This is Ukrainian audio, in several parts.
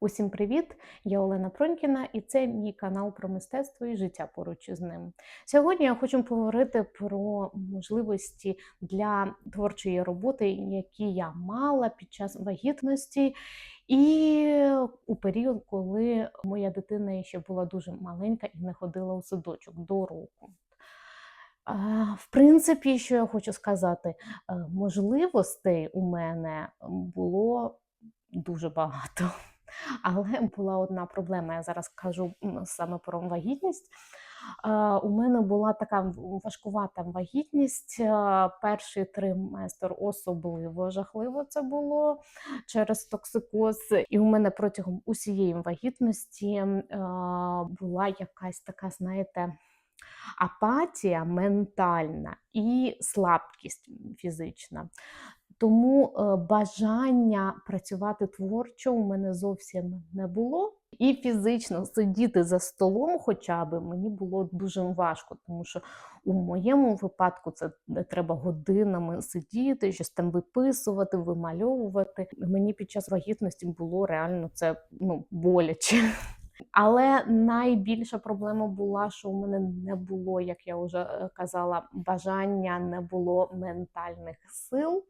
Усім привіт! Я Олена Пронькіна, і це мій канал про мистецтво і життя поруч із ним. Сьогодні я хочу поговорити про можливості для творчої роботи, які я мала під час вагітності, і у період, коли моя дитина ще була дуже маленька і не ходила у садочок до року. В принципі, що я хочу сказати, е, можливостей у мене було дуже багато. Але була одна проблема. Я зараз кажу саме про вагітність. У мене була така важкувата вагітність. Перший триместр особливо жахливо це було через токсикоз. І у мене протягом усієї вагітності була якась така, знаєте, апатія ментальна і слабкість фізична. Тому е, бажання працювати творчо у мене зовсім не було. І фізично сидіти за столом, хоча б мені було дуже важко, тому що у моєму випадку це де треба годинами сидіти, щось там виписувати, вимальовувати. Мені під час вагітності було реально це ну, боляче. Але найбільша проблема була, що у мене не було, як я вже е, казала, бажання, не було ментальних сил.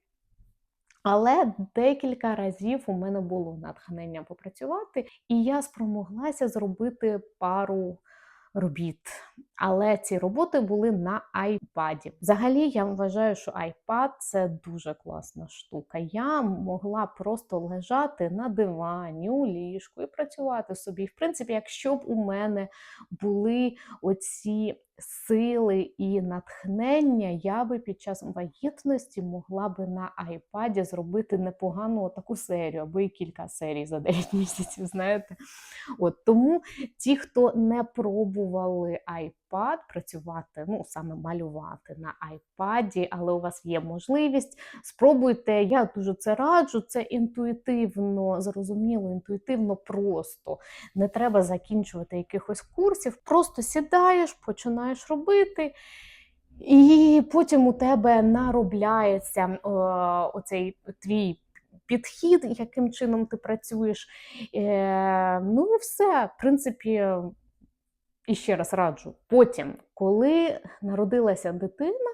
Але декілька разів у мене було натхнення попрацювати, і я спромоглася зробити пару робіт. Але ці роботи були на iPad. Взагалі, я вважаю, що iPad це дуже класна штука. Я могла просто лежати на дивані, у ліжку і працювати собі. В принципі, якщо б у мене були оці сили і натхнення, я би під час вагітності могла би на айпаді зробити непогану таку серію або і кілька серій за 9 місяців. Знаєте, от тому ті, хто не пробували iPad працювати, ну саме малювати на iPad, але у вас є можливість, спробуйте. Я дуже це раджу. Це інтуїтивно зрозуміло, інтуїтивно просто. Не треба закінчувати якихось курсів. Просто сідаєш, починаєш робити. І потім у тебе наробляється е, оцей твій підхід, яким чином ти працюєш. Е, ну і все, в принципі, і ще раз раджу. Потім, коли народилася дитина,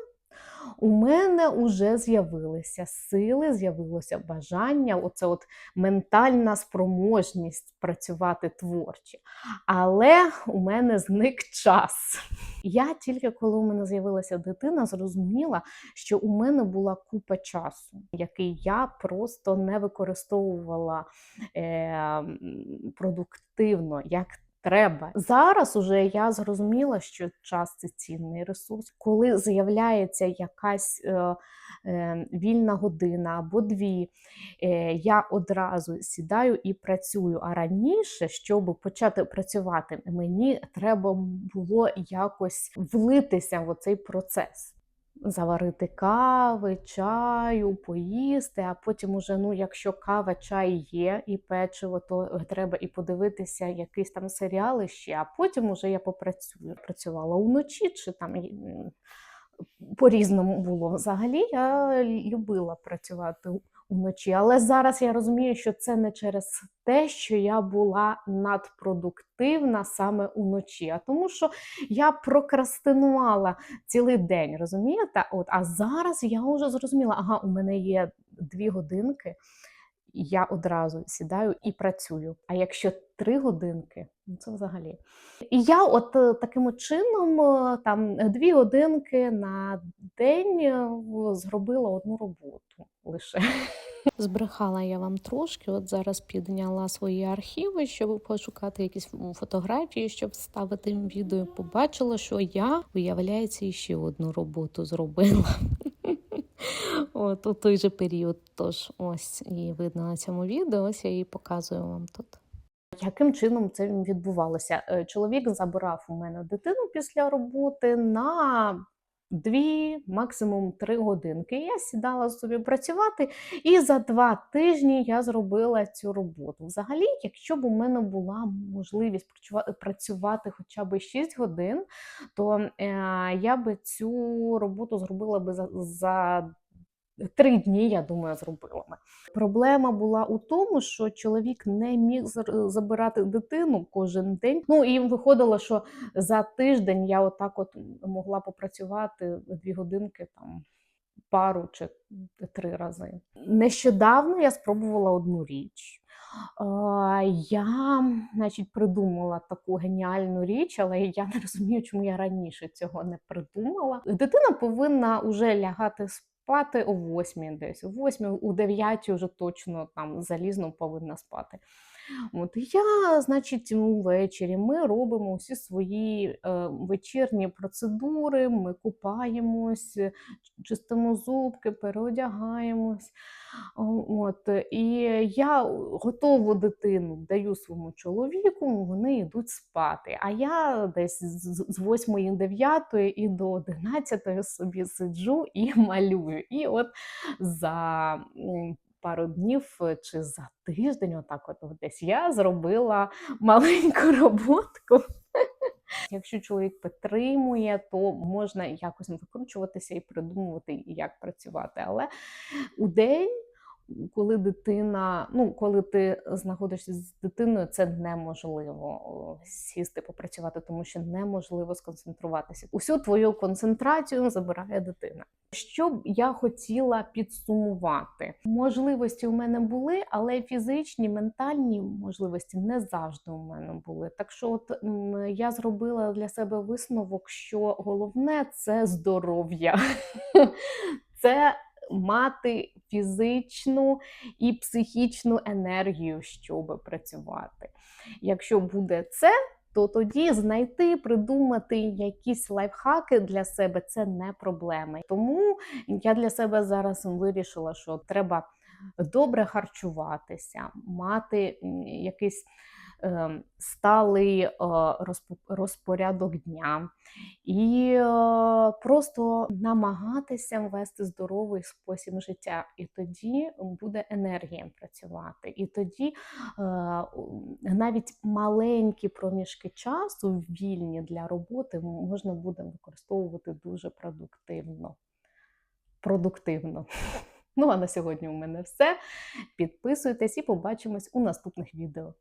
у мене вже з'явилися сили, з'явилося бажання, оце от ментальна спроможність працювати творче. Але у мене зник час. Я тільки коли у мене з'явилася дитина, зрозуміла, що у мене була купа часу, який я просто не використовувала е, продуктивно, як треба. Зараз уже я зрозуміла, що час це цінний ресурс. Коли з'являється якась е, е, вільна година або дві, е, я одразу сідаю і працюю. А раніше, щоб почати працювати, мені треба було якось влитися в цей процес. Заварити кави, чаю, поїсти, а потім уже, ну, якщо кава, чай є і печиво, то треба і подивитися якісь там серіали ще, а потім уже я попрацюю. Працювала уночі чи там по-різному було. Взагалі я любила працювати уночі, але зараз я розумію, що це не через те, що я була надпродуктивна саме уночі, а тому, що я прокрастинувала цілий день, розумієте? От, а зараз я вже зрозуміла, ага, у мене є дві годинки, я одразу сідаю і працюю. А якщо три годинки, ну це взагалі. І я от е, таким чином, е, там дві годинки на день е, зробила одну роботу лише. Збрехала я вам трошки. От зараз підняла свої архіви, щоб пошукати якісь фотографії, щоб вставити їм відео. Побачила, що я, виявляється, ще одну роботу зробила. От у той же період. Тож ось її видно на цьому відео. Ось я її показую вам тут. Яким чином це відбувалося? Е, Чоловік забирав у мене дитину після роботи на дві, максимум три годинки. Я сідала собі працювати, і за два тижні я зробила цю роботу. Взагалі, якщо б у мене була можливість працюва- працювати хоча б 6 годин, то е, я би цю роботу зробила би за три дні, я думаю, зробила. Проблема була у тому, що чоловік не міг забирати дитину кожен день. Ну і виходило, що за тиждень я отак от могла попрацювати дві годинки там. Пару чи три рази. Нещодавно я спробувала одну річ. Я, значить, придумала таку геніальну річ, але я не розумію, чому я раніше цього не придумала. Дитина повинна вже лягати спати о восьмій десь, о восьмій, у дев'ятій вже точно там залізно повинна спати. От я, значить, ввечері ми робимо усі свої е, вечірні процедури, ми купаємось, е, чистимо зубки, переодягаємось. От, і я готову дитину даю своєму чоловіку, вони йдуть спати. А я десь з з 8 9 і до 11 собі сиджу і малюю. І от за пару днів е, чи за тиждень, отак от десь я зробила маленьку роботку. Якщо чоловік підтримує, то можна якось викручуватися і придумувати, як працювати. Але у день, коли дитина, ну коли ти знаходишся з дитиною, це неможливо сісти попрацювати, тому що неможливо сконцентруватися. Усю твою концентрацію забирає дитина. Що б я хотіла підсумувати? Можливості у мене були, але фізичні, ментальні можливості не завжди у мене були. Так що, от я зробила для себе висновок, що головне це здоров'я. Це мати фізичну і психічну енергію, щоб працювати. Якщо буде це, то тоді знайти, придумати якісь лайфхаки для себе це не проблема. Тому я для себе зараз вирішила, що треба добре харчуватися, мати якийсь сталий е, розпорядок дня і е, просто намагатися вести здоровий спосіб життя. І тоді буде енергія працювати. І тоді е, навіть маленькі проміжки часу вільні для роботи можна буде використовувати дуже продуктивно. Продуктивно. Ну а на сьогодні у мене все. Підписуйтесь і побачимось у наступних відео.